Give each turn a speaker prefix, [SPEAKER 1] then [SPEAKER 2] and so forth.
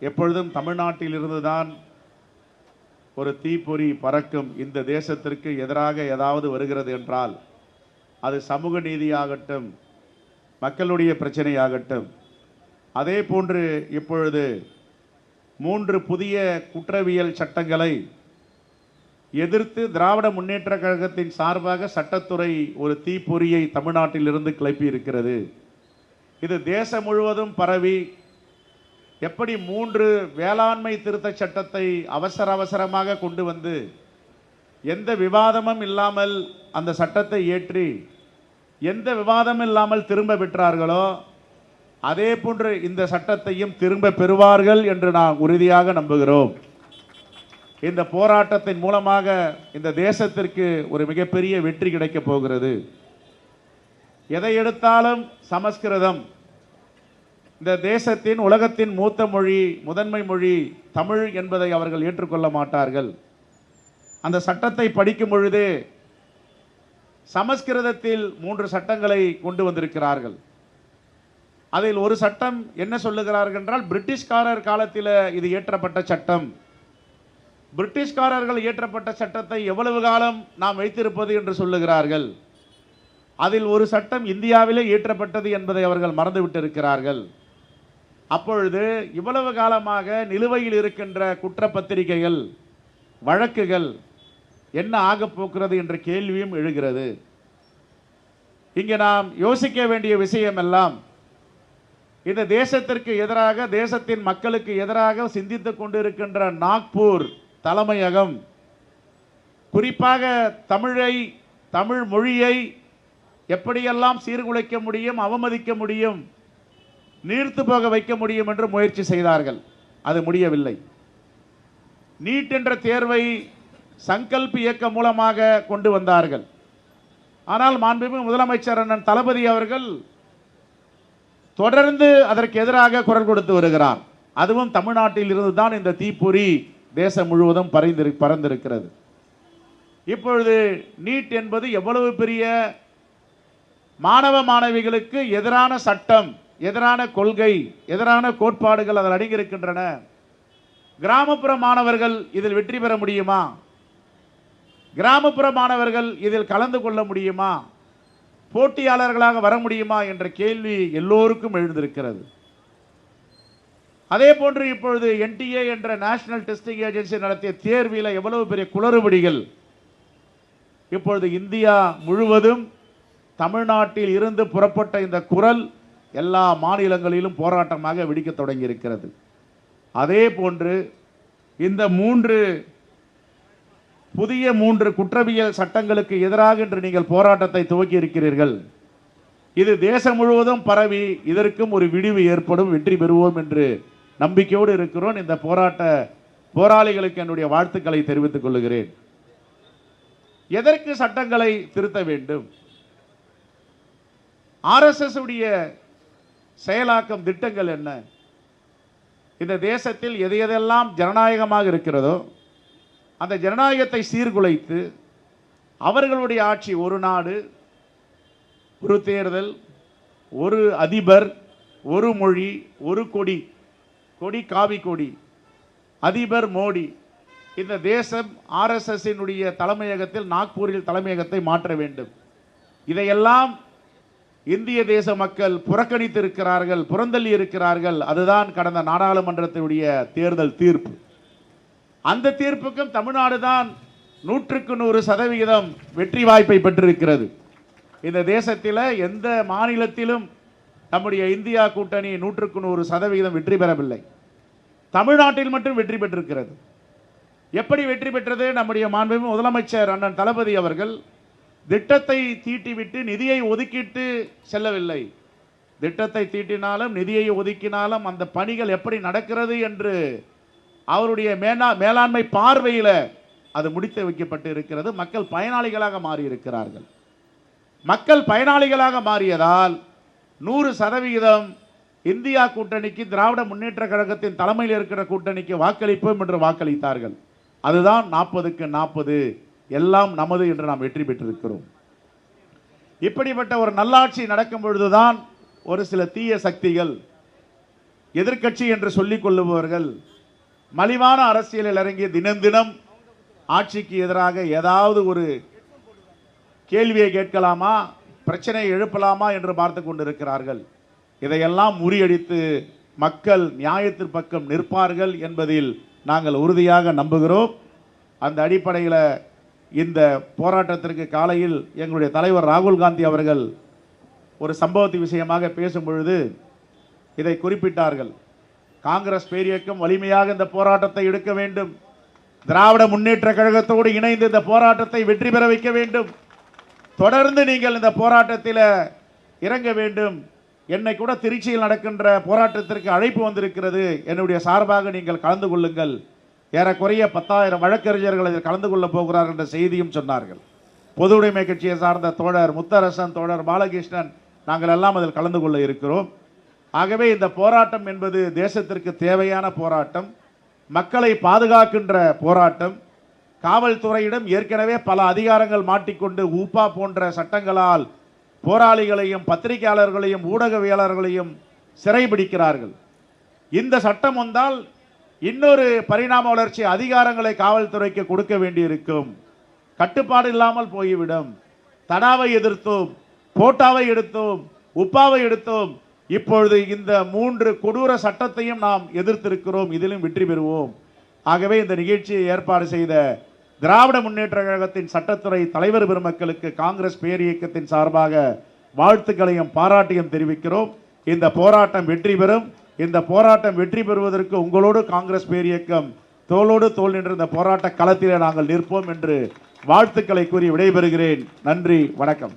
[SPEAKER 1] எப்பொழுதும் தமிழ்நாட்டிலிருந்து தான் ஒரு தீப்பொறி பறக்கும் இந்த தேசத்திற்கு எதிராக ஏதாவது வருகிறது என்றால் அது சமூக நீதியாகட்டும் மக்களுடைய பிரச்சனையாகட்டும். அதே போன்று இப்பொழுது மூன்று புதிய குற்றவியல் சட்டங்களை எதிர்த்து திராவிட முன்னேற்ற கழகத்தின் சார்பாக சட்டத்துறை ஒரு தீப்பொறியை தமிழ்நாட்டிலிருந்து கிளப்பி இருக்கிறது இது தேசம் முழுவதும் பரவி எப்படி மூன்று வேளாண்மை திருத்த சட்டத்தை அவசர அவசரமாக கொண்டு வந்து எந்த விவாதமும் இல்லாமல் அந்த சட்டத்தை ஏற்றி எந்த விவாதமும் இல்லாமல் திரும்ப பெற்றார்களோ அதே போன்று இந்த சட்டத்தையும் திரும்ப பெறுவார்கள் என்று நாம் உறுதியாக நம்புகிறோம். இந்த போராட்டத்தின் மூலமாக இந்த தேசத்திற்கு ஒரு மிகப்பெரிய வெற்றி கிடைக்கப் போகிறது. எதை எடுத்தாலும் சமஸ்கிருதம் இந்த தேசத்தின் உலகத்தின் மூத்த மொழி முதன்மை மொழி தமிழ் என்பதை அவர்கள் ஏற்றுக்கொள்ள மாட்டார்கள். அந்த சட்டத்தை படிக்கும் பொழுது சமஸ்கிருதத்தில் மூன்று சட்டங்களை கொண்டு வந்திருக்கிறார்கள். அதில் ஒரு சட்டம் என்ன சொல்லுகிறார்கள் என்றால் பிரிட்டிஷ்காரர் காலத்தில் இது இயற்றப்பட்ட சட்டம். பிரிட்டிஷ்காரர்கள் இயற்றப்பட்ட சட்டத்தை எவ்வளவு காலம் நாம் வைத்திருப்பது என்று சொல்லுகிறார்கள். அதில் ஒரு சட்டம் இந்தியாவிலே இயற்றப்பட்டது என்பதை அவர்கள் மறந்துவிட்டிருக்கிறார்கள். அப்பொழுது இவ்வளவு காலமாக நிலுவையில் இருக்கின்ற குற்றப்பத்திரிகைகள் வழக்குகள் என்ன ஆகப் போகிறது என்ற கேள்வியும் எழுகிறது. இங்கே நாம் யோசிக்க வேண்டிய விஷயம் எல்லாம் இந்த தேசத்திற்கு எதிராக தேசத்தின் மக்களுக்கு எதிராக சிந்தித்துக் கொண்டிருக்கின்ற நாக்பூர் தலைமையகம் குறிப்பாக தமிழை தமிழ் மொழியை எப்படியெல்லாம் சீர்குலைக்க முடியும் அவமதிக்க முடியும் நீர்த்து போக வைக்க முடியும் என்று முயற்சி செய்தார்கள். அது முடியவில்லை. நீட் என்ற தேர்வை சங்கல்ப் இயக்கம் மூலமாக கொண்டு வந்தார்கள். ஆனால் மாண்புமிகு முதலமைச்சர் அண்ணன் தளபதி அவர்கள் தொடர்ந்து அதற்கு எதிராக குரல் கொடுத்து வருகிறார். அதுவும் தமிழ்நாட்டில் இருந்து தான் இந்த தீப்பொறி தேசம் முழுவதும் பறிந்திரு பறந்திருக்கிறது இப்பொழுது நீட் என்பது எவ்வளவு பெரிய மாணவ மாணவிகளுக்கு எதிரான சட்டம். எதிரான கொள்கை எதிரான கோட்பாடுகள் அதில் அடங்கியிருக்கின்றன. கிராமப்புற மாணவர்கள் இதில் வெற்றி பெற முடியுமா? கிராமப்புற மாணவர்கள் இதில் கலந்து கொள்ள முடியுமா? போட்டியாளர்களாக வர முடியுமா என்ற கேள்வி எல்லோருக்கும் எழுந்திருக்கிறது. அதே போன்று இப்பொழுது என்டிஏ என்ற நேஷனல் டெஸ்டிங் ஏஜென்சி நடத்திய தேர்வில் எவ்வளவு பெரிய குளறுபடிகள். இப்பொழுது இந்தியா முழுவதும் தமிழ்நாட்டில் இருந்து புறப்பட்ட இந்த குரல் எல்லா மாநிலங்களிலும் போராட்டமாக வெடிக்க தொடங்கி இருக்கிறது அதே போன்று இந்த மூன்று புதிய மூன்று குற்றவியல் சட்டங்களுக்கு எதிராக இன்று நீங்கள் போராட்டத்தை துவக்கி இருக்கிறீர்கள் இது தேசம் முழுவதும் பரவி இதற்கும் ஒரு விடிவு ஏற்படும் வெற்றி பெறுவோம் என்று நம்பிக்கையோடு இருக்கிறோம். இந்த போராட்ட போராளிகளுக்கு என்னுடைய வாழ்த்துக்களை தெரிவித்துக் கொள்கிறேன். எதற்கு சட்டங்களை திருத்த வேண்டும்? ஆர்எஸ்எஸ் உடைய செயலாக்கம் திட்டங்கள் என்ன? இந்த தேசத்தில் எது எதெல்லாம் ஜனநாயகமாக இருக்கிறதோ அந்த ஜனநாயகத்தை சீர்குலைத்து அவர்களுடைய ஆட்சி ஒரு நாடு ஒரு தேர்தல் ஒரு அதிபர் ஒரு மொழி ஒரு கொடி கொடி காவி கொடி அதிபர் மோடி. இந்த தேசம் ஆர்எஸ்எஸ்ஸினுடைய தலைமையகத்தில் நாக்பூரில் தலைமையகத்தை மாற்ற வேண்டும். இதையெல்லாம் இந்திய தேச மக்கள் புறக்கணித்திருக்கிறார்கள் புறந்தள்ளி இருக்கிறார்கள். அதுதான் கடந்த நாடாளுமன்றத்தினுடைய தேர்தல் தீர்ப்பு. அந்த தீர்ப்புக்கும் தமிழ்நாடு தான் நூற்றுக்கு நூறு சதவிகிதம் வெற்றி வாய்ப்பை பெற்றிருக்கிறது. இந்த தேசத்தில் எந்த மாநிலத்திலும் நம்முடைய இந்தியா கூட்டணி நூற்றுக்கு நூறு சதவிகிதம் வெற்றி பெறவில்லை. தமிழ்நாட்டில் மட்டும் வெற்றி பெற்றிருக்கிறது. எப்படி வெற்றி பெற்றது? நம்முடைய மாண்பு முதலமைச்சர் அண்ணன் தளபதி அவர்கள் திட்டத்தை தீட்டிவிட்டு நிதியை ஒதுக்கிட்டு செல்லவில்லை. திட்டத்தை தீட்டினாலும் நிதியை ஒதுக்கினாலும் அந்த பணிகள் எப்படி நடக்கிறது என்று அவருடைய மேலா மேலாண்மை பார்வையில் அது முடித்து வைக்கப்பட்டு இருக்கிறது மக்கள் பயனாளிகளாக மாறியிருக்கிறார்கள். மக்கள் பயனாளிகளாக மாறியதால் நூறு சதவிகிதம் இந்தியா கூட்டணிக்கு திராவிட முன்னேற்ற கழகத்தின் தலைமையில் இருக்கிற கூட்டணிக்கு வாக்களிப்போம் என்று வாக்களித்தார்கள். அதுதான் நாற்பதுக்கு நாற்பது. எல்லாம் நமது என்று நாம் வெற்றி பெற்றிருக்கிறோம். இப்படிப்பட்ட ஒரு நல்லாட்சி நடக்கும் பொழுதுதான் ஒரு சில தீய சக்திகள் எதிர்க்கட்சி என்று சொல்லிக் கொள்ளுபவர்கள் மலிவான அரசியலில் இறங்கி தினம் தினம் ஆட்சிக்கு எதிராக ஏதாவது ஒரு கேள்வியை கேட்கலாமா பிரச்சனையை எழுப்பலாமா என்று பார்த்து கொண்டிருக்கிறார்கள். இதையெல்லாம் முறியடித்து மக்கள் நியாயத்தின் பக்கம் நிற்பார்கள் என்பதில் நாங்கள் உறுதியாக நம்புகிறோம். அந்த அடிப்படையில் இந்த போராட்டத்திற்கு காலையில் எங்களுடைய தலைவர் ராகுல் காந்தி அவர்கள் ஒரு சம்பவத்து விஷயமாக பேசும் பொழுது இதை குறிப்பிட்டார்கள். காங்கிரஸ் பேரியக்கம் வலிமையாக இந்த போராட்டத்தை எடுக்க வேண்டும். திராவிட முன்னேற்ற கழகத்தோடு இணைந்து இந்த போராட்டத்தை வெற்றி பெற வைக்க வேண்டும். தொடர்ந்து நீங்கள் இந்த போராட்டத்தில் இறங்க வேண்டும். என்னை கூட திருச்சியில் நடக்கின்ற போராட்டத்திற்கு அழைப்பு வந்திருக்கிறது. என்னுடைய சார்பாக நீங்கள் கலந்து கொள்ளுங்கள். ஏறக்குறைய பத்தாயிரம் வழக்கறிஞர்கள் இதில் கலந்து கொள்ளப் போகிறார்கள் என்ற செய்தியும் சொன்னார்கள். பொது உடைமை கட்சியை சார்ந்த தோழர் முத்தரசன் தோழர் பாலகிருஷ்ணன் நாங்கள் எல்லாம் அதில் கலந்து கொள்ள இருக்கிறோம். ஆகவே இந்த போராட்டம் என்பது தேசத்திற்கு தேவையான போராட்டம் மக்களை பாதுகாக்கின்ற போராட்டம். காவல்துறையிடம் ஏற்கனவே பல அதிகாரங்கள் மாட்டிக்கொண்டு ஊப்பா போன்ற சட்டங்களால் போராளிகளையும் பத்திரிகையாளர்களையும் ஊடகவியலாளர்களையும் சிறைபிடிக்கிறார்கள். இந்த சட்டம் வந்தால் இன்னொரு பரிணாம வளர்ச்சி அதிகாரங்களை காவல்துறைக்கு கொடுக்க வேண்டியிருக்கும். கட்டுப்பாடு இல்லாமல் போய்விடும். தடாவை எதிர்த்தோம் போட்டாவை எடுத்தோம் உப்பாவை எடுத்தோம். இப்பொழுது இந்த மூன்று கொடூர சட்டத்தையும் நாம் எதிர்த்திருக்கிறோம் இதிலும் வெற்றி பெறுவோம். ஆகவே இந்த நிகழ்ச்சியை ஏற்பாடு செய்த திராவிட முன்னேற்ற கழகத்தின் சட்டத்துறை தலைவர் பெருமக்களுக்கு காங்கிரஸ் பேரியக்கத்தின் சார்பாக வாழ்த்துக்களையும் பாராட்டியும் தெரிவிக்கிறோம். இந்த போராட்டம் வெற்றி பெறும். இந்த போராட்டம் வெற்றி பெறுவதற்கு உங்களோடு காங்கிரஸ் பேரியக்கம் தோளோடு தோல் நின்ற இந்த போராட்ட களத்திலே நாங்கள் நிற்போம் என்று வாழ்த்துக்களை கூறி விடைபெறுகிறேன். நன்றி வணக்கம்.